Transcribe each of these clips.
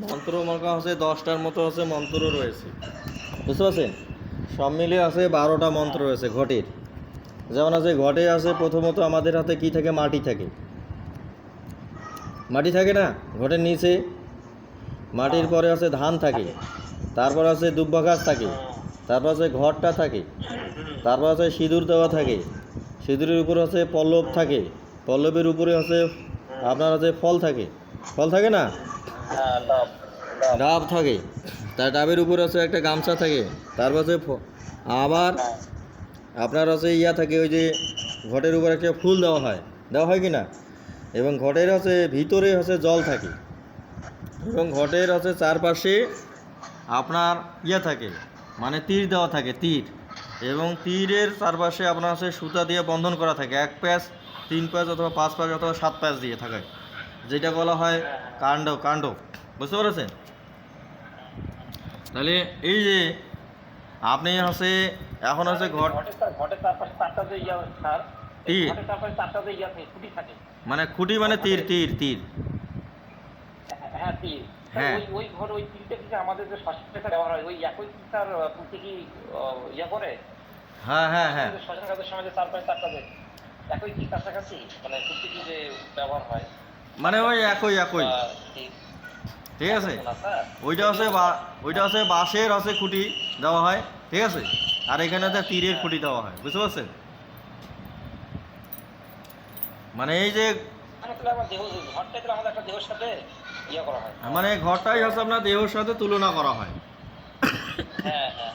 মন্ত্র মনে হচ্ছে দশটার মতো আছে মন্ত্র রয়েছে। বুঝতে পারছেন? সব মিলিয়ে আছে বারোটা মন্ত্র রয়েছে ঘটের। যেমন আছে, ঘটে আছে প্রথমত আমাদের হাতে কি থাকে? মাটি থাকে। মাটি থাকে না? ঘটের নিচে। মাটির পরে আছে ধান থাকে। তারপর আছে দুব্বা গাছ থাকে। তারপর আছে ঘরটা থাকে। তারপর আছে সিঁদুর দেওয়া থাকে। সিঁদুরের উপরে আছে পল্লব থাকে। পল্লবের উপরে আছে, আপনার আছে ফল থাকে। ফল থাকে না? ডাব ডাব থাকে। তার ডাবের উপর আছে একটা গামছা থাকে। তারপর আছে ফ- আবার হ্যাঁ, আপনার আছে ইয়া থাকে ওই যে ঘটের উপর একটা ফুল দেওয়া হয়। দেওয়া হয় কি না? এবং ঘটের আছে ভিতরে হচ্ছে জল থাকে। এবং ঘটের আছে চারপাশে আপনার ইয়া থাকে। মানে তীর দেওয়া থাকে তীর। এবং তীরের চারপাশে আপনার আছে সুতা দিয়ে বন্ধন করা থাকে। এক প্যাচ তিন প্যাচ অথবা পাঁচ প্যাচ অথবা সাত প্যাচ দিয়ে থাকে। যেটা বলা হয় কাণ্ড কাণ্ড। বুঝতে পেরেছেন? তাহলে এই যে আপনি হচ্ছে এখন হচ্ছে ঘট চার- তীর। মানে খুঁটি মানে তীর তীর তীর। হ্যাঁ তীর। হ্যাঁ। ওই ওই ঘর ওই তীরটা কি আমাদের যে শ্মশানে ব্যবহার হয় ওই একই তীর স্যার কি ইয়া করে? হ্যাঁ হ্যাঁ হ্যাঁ। আমাদের শ্মশান কাজের সময় যে চারপাশে চারটা একই তীর কাছাকাছি মানে কি যে ব্যবহার হয়? মানে ওই একই একই। ঠিক। আছে? ওইটা হচ্ছে বা- ওইটা হচ্ছে বাঁশের হচ্ছে খুঁটি দেওয়া হয় ঠিক আছে? আর এখানে হচ্ছে তীরের খুঁটি দেওয়া হয় বুঝতে পারছেন? মানে এই যে মানে ইয়া হয়। মানে ঘরটাই হচ্ছে আপনার দেহের সাথে তুলনা করা হয়। হ্যাঁ হ্যাঁ।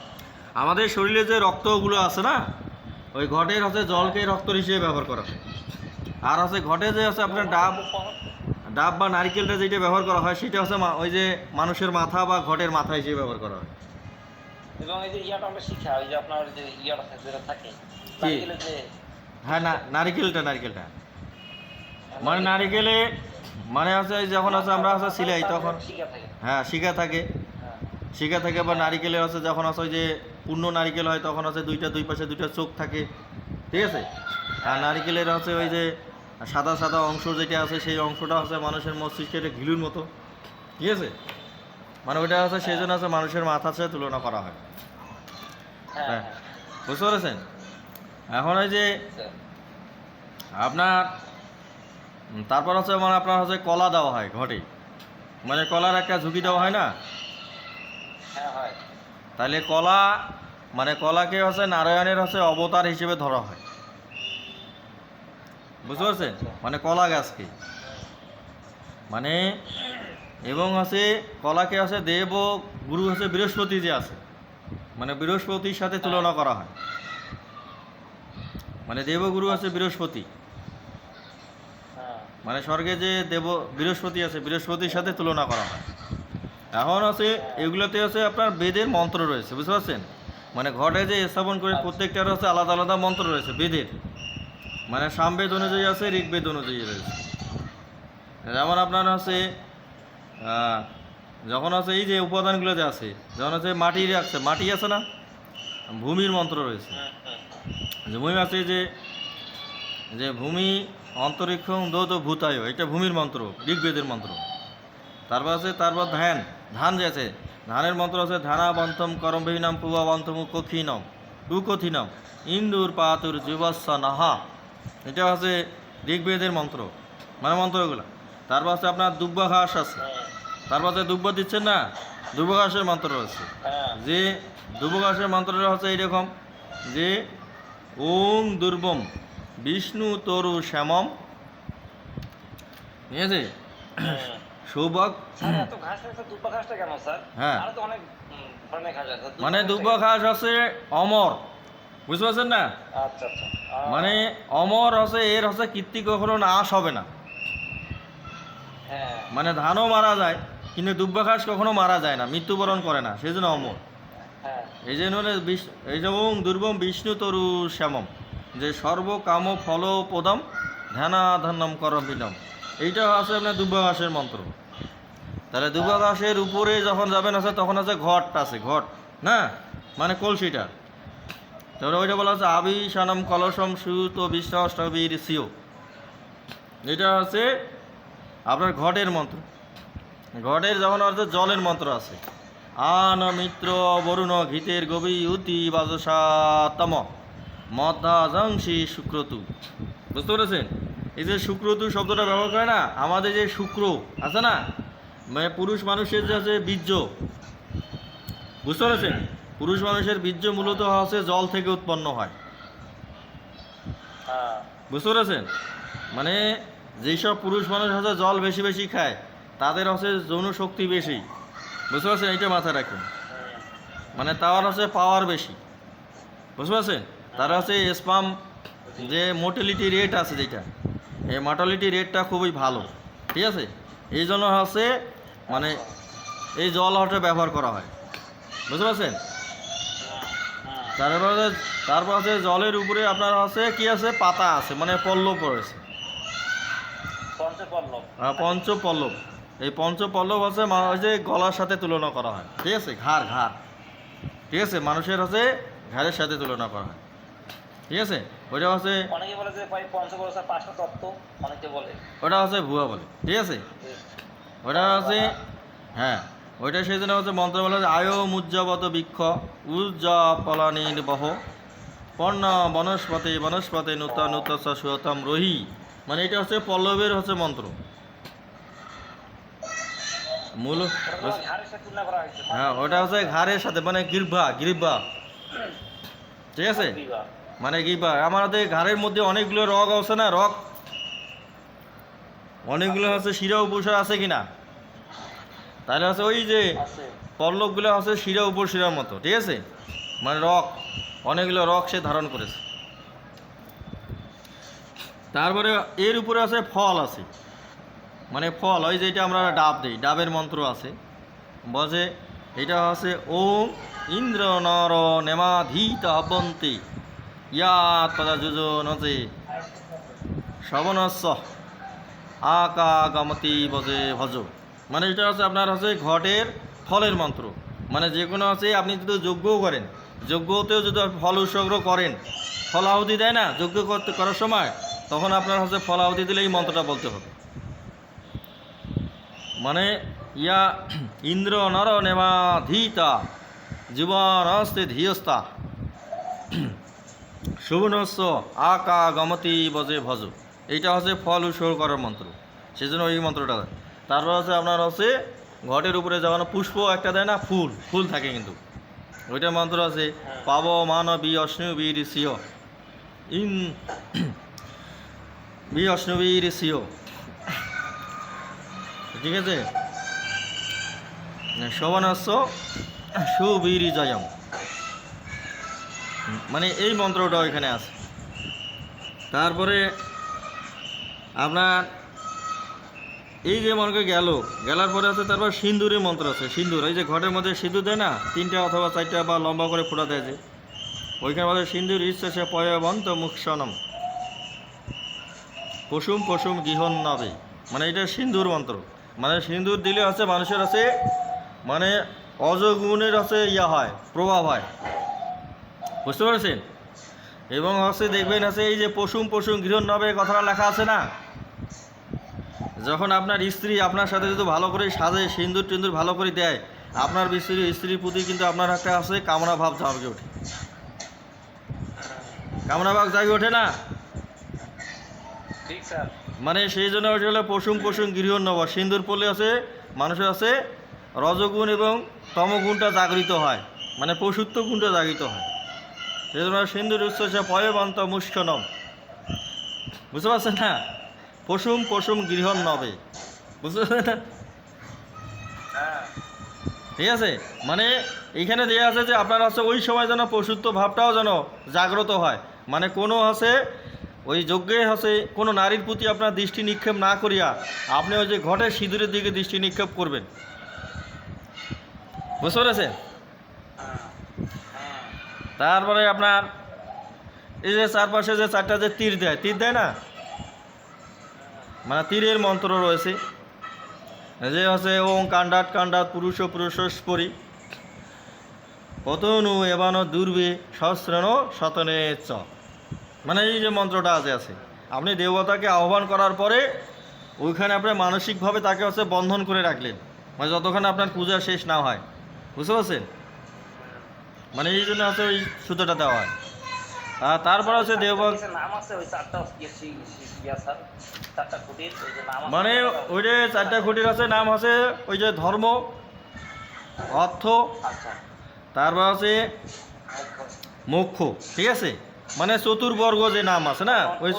আমাদের শরীরে যে রক্তগুলো আছে না ওই ঘটের হচ্ছে জলকে রক্ত হিসেবে ব্যবহার করা হয়। আর হচ্ছে ঘটে যে হচ্ছে আপনার ডাব ডাব বা নারকেলটা যেটা ব্যবহার করা হয় সেটা হচ্ছে ওই যে মানুষের মাথা বা ঘটের মাথা হিসেবে ব্যবহার করা হয়। এবং এই যে ইয়াটা আমরা শিখা ওই যে আপনার যে ইয়াটা থাকে যেটা হ্যাঁ না নারিকেলটা নারিকেলটা। মানে নারিকেলে। মানে হচ্ছে যখন হচ্ছে আমরা হচ্ছে সিলাই তখন হ্যাঁ শিখা থাকে। হ্যাঁ। শিখা থাকে বা নারিকেলে হচ্ছে যখন হচ্ছে ওই যে পূর্ণ নারিকেল হয় তখন হচ্ছে দুইটা দুই পাশে দুইটা চোখ থাকে। ঠিক আছে? আর নারিকেলের হচ্ছে ওই যে সাদা সাদা অংশ যেটা আছে সেই অংশটা হচ্ছে মানুষের মস্তিষ্কের ঘিলুর মতো। ঠিক আছে? মানে ওইটা হচ্ছে সেই জন্য হচ্ছে মানুষের মাথার সাথে তুলনা করা হয়। হ্যাঁ হ্যাঁ। হ্যাঁ। বুঝতে পেরেছেন? এখন ওই যে আচ্ছা। আপনার তারপর হচ্ছে মানে আপনার হচ্ছে কলা দেওয়া হয় ঘটে। মানে কলার একটা ঝুঁকি দেওয়া হয় না? হ্যাঁ তাহলে কলা মানে কলাকে হচ্ছে নারায়ণের হচ্ছে অবতার হিসেবে ধরা হয়। বুঝতে পারছেন? মানে কলা গাছকে। মানে এবং হচ্ছে কলাকে আছে দেব গুরু হচ্ছে বৃহস্পতি যে আছে। মানে বৃহস্পতির সাথে তুলনা করা হয়। মানে দেবগুরু আছে বৃহস্পতি। হ্যাঁ। মানে স্বর্গে যে দেব বৃহস্পতি আছে বৃহস্পতির সাথে তুলনা করা হয়। এখন আছে এগুলোতে আছে আপনার বেদের মন্ত্র রয়েছে বুঝতে পারছেন? মানে ঘটে যে স্থাপন করে প্রত্যেকটার হচ্ছে আলাদা আলাদা মন্ত্র রয়েছে বেদের। মানে সামবেদ অনুযায়ী আছে, ঋগ্বেদ অনুযায়ী রয়েছে। যেমন আপনার আছে যখন আছে এই যে উপাদানগুলো যে আছে, যখন আছে মাটির আছে, মাটি আছে না? ভূমির মন্ত্র রয়েছে। যে ভূমি আছে যে যে ভূমি অন্তরিক্ষ দৌত ভূতায়, এটা ভূমির মন্ত্র, ঋগ্বেদের মন্ত্র। তারপর আছে, তারপর ধ্যান। ধান যে আছে ধানের মন্ত্র আছে ধানা বন্তম করম নাম পুয়া বন্তম কুকথিনম ইন্দুর পাতুর যুবস্ব নাহা। এটা হচ্ছে ঋগ্বেদের মন্ত্র। মানে মন্ত্রগুলো। তারপর আছে আপনার দুব্ব ঘাস আছে। তারপর আছে দুব্ব দিচ্ছেন না? দুব্ব ঘাসের মন্ত্র রয়েছে। হ্যাঁ। যে দুর্বঘাসের মন্ত্রটা হচ্ছে এইরকম। যে ওং দুর্বম বিষ্ণু তরু শ্যামম। ঠিক আছে? সৌভাগ দুব্বা হ্যাঁ। উম, ধরনের ঘাস আছে। মানে ঘাস হচ্ছে অমর। বুঝতে পারছেন না? আচ্ছা আচ্ছা। মানে অমর হচ্ছে এর হচ্ছে কীর্তি কখনো নাশ হবে না। হ্যাঁ। মানে ধানও মারা যায় কিন্তু দুব্ব কখনো মারা যায় না মৃত্যুবরণ করে না সেই জন্য অমর। হ্যাঁ। এই যে হলে বিষ- এই যে ওং দুর্গম বিষ্ণু তরু শ্যামম যে সর্বকাম ফল পদম ধ্যানাধন্যম করবিনম এইটা আছে আপনার দুর্বাঘাসের মন্ত্র। তাহলে দুর্বাঘাসের উপরে যখন যাবেন আছে তখন আছে ঘট আছে ঘট না? মানে কলসিটা। তারপরে ওইটা বলা আছে আবিশানম কলসম সুত বিশ্বাষ্টবীর সিও। এটা হচ্ছে আপনার ঘটের মন্ত্র। ঘটের যখন হচ্ছে জলের মন্ত্র আছে। আন মিত্র বরুণ ঘিতের গভী উতি বাজসাতম মধ্যাংশী শুক্রতু। বুঝতে পেরেছেন? এই যে শুক্রতু শব্দটা ব্যবহার করে না, আমাদের যে শুক্র আছে না মানে পুরুষ মানুষের যে আছে বীর্য। বুঝতে পেরেছেন? পুরুষ মানুষের বীর্য মূলত হচ্ছে জল থেকে উৎপন্ন হয়। হ্যাঁ। বুঝতে পেরেছেন? মানে যেসব পুরুষ মানুষ হচ্ছে জল বেশি বেশি খায় তাদের হচ্ছে যৌন শক্তি বেশি। বুঝতে পারছেন? এইটা মাথায় রাখুন। মানে তার হচ্ছে পাওয়ার বেশি। বুঝতে পারছেন? তার হচ্ছে স্পাম যে মোটিলিটি রেট আছে যেটা এই মর্টালিটি রেটটা খুবই ভালো। ঠিক আছে? এই জন্য হচ্ছে মানে এই জল হচ্ছে ব্যবহার করা হয়। বুঝতে পারছেন। তারপর তারপর আছে জলের উপরে আপনার হচ্ছে কি আছে? পাতা আছে মানে পল্লব রয়েছে। হ্যাঁ পঞ্চপল্লব। এই পঞ্চপল্লব ওই যে গলার সাথে তুলনা করা হয়। ঠিক আছে? ঘাড় ঘাড়। ঠিক আছে? মানুষের হচ্ছে ঘাড়ের সাথে তুলনা করা হয়। ঠিক আছে? ওইটা হচ্ছে অনেকে বলে যে ভাই পঞ্চকরসার পাঁচটা তত্ত্ব। অনেকে বলে। ওটা হচ্ছে ভুয়া বলে। ঠিক আছে? ওটা হচ্ছে হ্যাঁ। ওইটা সেই জন্য হচ্ছে মন্ত্র বলা আয়ো মুজ্জবত বৃক্ষ উজ্জপলানি বহ। পর্ণ বনস্পতি বনস্পতি নূতন নূতন সুয়তম রহি। মানে এটা হচ্ছে পল্লবের হচ্ছে মন্ত্র। মূল হ্যাঁ ওটা হচ্ছে ঘাড়ের সাথে মানে গির্ভা গির্ভা ঠিক আছে? মানে গির্ভা আমাদের ঘাড়ের মধ্যে অনেকগুলো রগ আছে না, রগ? অনেকগুলো হচ্ছে শিরা উপসা আছে কিনা? তাহলে হচ্ছে ওই যে আছে। পল্লবগুলো হচ্ছে শিরা উপশিরার মতো ঠিক আছে? মানে রক অনেকগুলো রক সে ধারণ করেছে। তারপরে এর উপরে আছে ফল আছে। মানে ফল ওই যে এটা আমরা ডাব দিই ডাবের মন্ত্র আছে। বসে এটা হচ্ছে ওম ইন্দ্র নর নেমাধীত হবন্তি ইয়া তদা যোজনতে শ্রবণস্য আকা গমতি বজে ভজ। মানে এটা হচ্ছে আপনার হচ্ছে ঘটের ফলের মন্ত্র। মানে যে কোনো হচ্ছে আপনি যদি যজ্ঞও করেন, যজ্ঞতেও যদি ফল উৎসর্গ করেন ফল আহুতি দেয় না, যজ্ঞ করতে, করার সময়, তখন আপনার হচ্ছে ফল আহুতি দিলে এই মন্ত্রটা বলতে হবে। মানে ইয়া ইন্দ্র নর নেমা ধীতা জীবন অস্তে ধীয়স্তা শুভনস্য আকা গমতি বজে ভজ। এইটা হচ্ছে ফল উৎসর্গ করার মন্ত্র। সেজন্য এই মন্ত্রটা। তারপর হচ্ছে আপনার হচ্ছে ঘটের উপরে যখন পুষ্প একটা দেয় না, ফুল ফুল থাকে কিন্তু। ওইটা মন্ত্র আছে, পাব মানবী অশ্নবী ঋষিয় ইন বি অশ্নবী ঋষিয় ঠিক আছে? শোভনস্য সুবীর জয়ম। মানে এই মন্ত্রটা এখানে আছে। তারপরে আপনার এই যে মনে করে গেল, গেলার পরে আছে তারপর সিন্দুরের মন্ত্র আছে, সিন্দুর। এই যে ঘরের মধ্যে সিঁদুর দেয় না, তিনটা অথবা চারটা বা লম্বা করে ফোটা দেয় যে। ওইখানে মধ্যে সিন্দুর ইচ্ছে সে পয়বন্ত মুখসনম পশুম পশুম গৃহন নবে। মানে এটা সিন্দুর মন্ত্র। মানে সিন্দুর দিলে হচ্ছে মানুষের আছে মানে অজগুণের হচ্ছে ইয়া হয়, প্রভাব হয়। বুঝতে পেরেছেন? এবং হচ্ছে দেখবেন আছে এই যে পশুম পশুম গৃহন নবে কথাটা লেখা আছে না? যখন আপনার স্ত্রী আপনার সাথে যদি ভালো করে সাজে সিন্দুর টিন্দুর ভালো করে দেয় আপনার স্ত্রী স্ত্রীর প্রতি কিন্তু আপনার একটা আছে কামনা ভাব জাগে ওঠে। কামনা ভাব জাগে ওঠে না? মানে সেই জন্য ওইটা হলো পশুম পশুম গৃহ নব। সিন্দুর পড়লে আছে মানুষের আছে রজগুণ এবং তমগুণটা জাগরিত হয় মানে পশুত্ব গুণটা জাগরিত হয়। সেই জন্য সিন্দুর উচ্চসে পয়বন্ত মুষ্কনম বুঝতে পারছেন না? পশুম পশুম গৃহ নবে। বুঝতে পারছেন না হ্যাঁ। ঠিক আছে? মানে এইখানে দেওয়া আছে যে আপনার হচ্ছে ওই সময় যেন পশুত্ব ভাবটাও যেন জাগ্রত হয়। মানে কোনো হচ্ছে ওই যজ্ঞে হচ্ছে কোনো নারীর প্রতি আপনার দৃষ্টি নিক্ষেপ না করিয়া আপনি ওই যে ঘটে সিঁদুরের দিকে দৃষ্টি নিক্ষেপ করবেন। বুঝতে পেরেছেন? হ্যাঁ হ্যাঁ। তারপরে আপনার এই যে চারপাশে যে চারটা যে তীর দেয় তীর দেয় না? মানে তীরের মন্ত্র রয়েছে। যে হচ্ছে ওম কাণ্ডাট কাণ্ডাত পুরুষ পুরুষ পুরুষস্পরি কতনু এবানো দুর্বে সহস্রেণ শতনে চ। মানে এই যে মন্ত্রটা আছে আছে। আপনি দেবতাকে আহ্বান করার পরে ওইখানে আপনি মানসিকভাবে তাকে হচ্ছে বন্ধন করে রাখলেন। মানে যতক্ষণ আপনার পূজা শেষ না হয়। বুঝতে পারছেন? মানে এই জন্য হচ্ছে ওই সুতোটা দেওয়া হয়। আর তারপর হচ্ছে আছে। মানে ওই যে চারটা খুঁটির আছে নাম আছে ওই যে ধর্ম অর্থ আচ্ছা। তারপর আছে মোক্ষ ঠিক আছে? মানে চতুর্বর্গ যে নাম আছে না ওই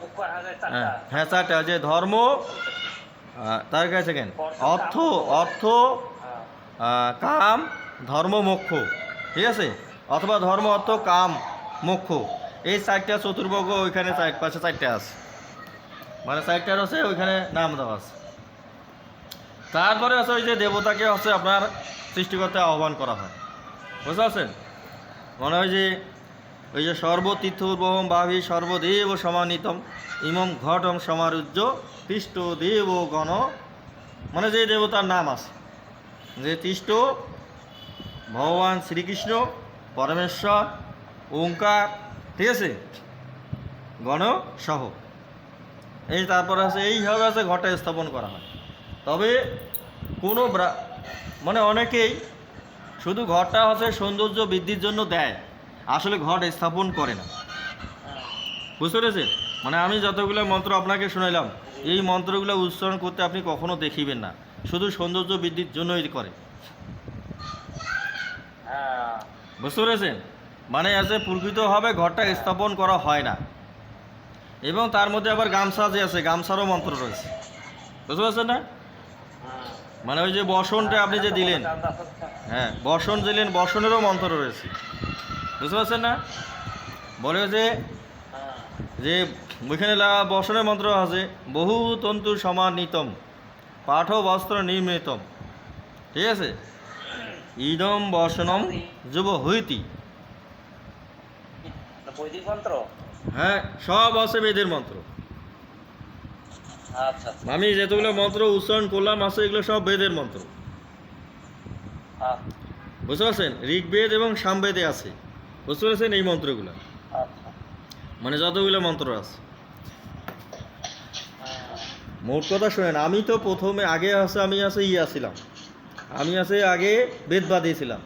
মুখ্য হ্যাঁ হ্যাঁ চারটা যে ধর্ম তার কাছে কেন? অর্থ অর্থ হ্যাঁ। কাম ধর্ম মোক্ষ ঠিক আছে? অথবা ধর্ম অর্থ কাম। মোক্ষ এই চারটা চতুর্বর্গ ওইখানে চার পাশে চারটে আছে। মানে চারটার আছে ওইখানে নাম দেওয়া আছে। তারপরে আছে ওই যে দেবতাকে হচ্ছে আপনার সৃষ্টি করতে আহ্বান করা হয়। বুঝতে পারছেন? মনে হয় যে, ওই যে সর্বতীর্থোর্বহম ভাবি সর্বদেব সমানিতম ইমম ঘটম সমারুজ্য তিষ্ট দেব গণ। মানে যে দেবতার নাম আছে। যে তিষ্ট ভগবান শ্রীকৃষ্ণ, পরমেশ্বর ওঙ্কার ঠিক আছে? গণ সহ এই তারপরে আছে এইভাবে আছে ঘটে স্থাপন করা হয়। তবে কোনো মানে অনেকেই শুধু ঘরটা হচ্ছে সৌন্দর্য বৃদ্ধির জন্য দেয় আসলে ঘট স্থাপন করে না। বুঝতে পেরেছেন? মানে আমি যতগুলো মন্ত্র আপনাকে শোনাইলাম এই মন্ত্রগুলো উচ্চারণ করতে আপনি কখনো দেখিবেন না। শুধু সৌন্দর্য বৃদ্ধির জন্যই করে। হ্যাঁ। বুঝতে পেরেছেন? মানে আছে প্রকৃতভাবে ঘরটা স্থাপন করা হয় না। এবং তার মধ্যে আবার গামছা যে আছে, গামছারও মন্ত্র রয়েছে। বুঝতে পারছেন না? মানে ওই যে বসনটা আপনি যে দিলেন হ্যাঁ বসন দিলেন, বসনেরও মন্ত্র রয়েছে। বুঝতে পারছেন না? বলে যে। যে ওইখানে বসনের মন্ত্র আছে, বহু তন্তু সমানিতম, পাঠ বস্ত্র নির্মিতম। ঠিক আছে? ইদম বসনম যুব হইতি। বৈদিক মন্ত্র? হ্যাঁ সব আছে বেদের মন্ত্র। আচ্ছা আচ্ছা। আমি যেতগুলো মন্ত্র উচ্চারণ করলাম আছে এগুলো সব বেদের মন্ত্র। বুঝতে পারছেন? ঋগ্বেদ এবং সামবেদে আছে। বুঝতে পারছেন এই মন্ত্রগুলো? আচ্ছা। মানে যতগুলো মন্ত্র আছে। মোট কথা শোনেন আমি তো প্রথমে আগে আছে আমি আছে ইয়া ছিলাম আমি আছে আগে বেদবাদী ছিলাম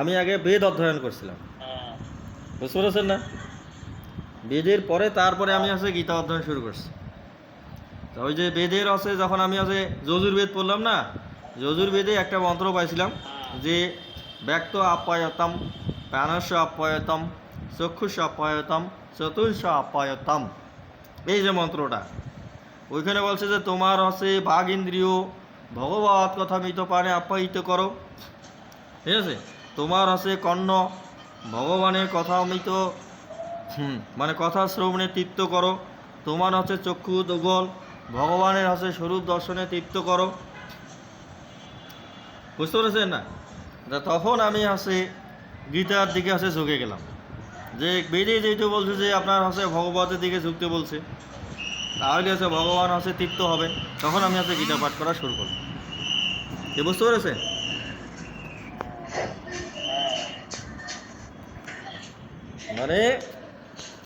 আমি আগে বেদ অধ্যয়ন করছিলাম। বুঝতে পেরেছেন না? বেদের পরে তারপরে আমি আছে গীতা অধ্যয়ন শুরু করছি। তো ওই যে বেদের আছে, যখন আমি আছে যজুর্বেদ পড়লাম না, যজুর্বেদে একটা মন্ত্র পাইছিলাম যে, ব্যক্ত আপ্যায়তম, প্রাণস্য আপ্যায়তম চক্ষুষ আপ্যায়তম চতুর্শ আপ্যায়তম। এই যে মন্ত্রটা, ওইখানে বলছে যে, তোমার হচ্ছে বাঘ ইন্দ্রিয় ভগবত কথা মৃত পানে আপ্যায়িত করো। ঠিক আছে? তোমার হচ্ছে কর্ণ ভগবানের কথা অমৃত, হুম মানে কথা শ্রবণে তৃপ্ত করো। তোমার হচ্ছে চক্ষু দোগল ভগবানের হচ্ছে স্বরূপ দর্শনে তৃপ্ত করো। বুঝতে পেরেছেন না? তখন আমি হচ্ছে গীতার দিকে হচ্ছে ঝুঁকে গেলাম। যে বেদে যেহেতু বলছে যে আপনার হচ্ছে ভগবতের দিকে ঝুঁকতে বলছে, তাহলে হচ্ছে ভগবান হচ্ছে তৃপ্ত হবে। তখন আমি হচ্ছে গীতা পাঠ করা শুরু করলাম। এ বুঝতে পেরেছেন? মানে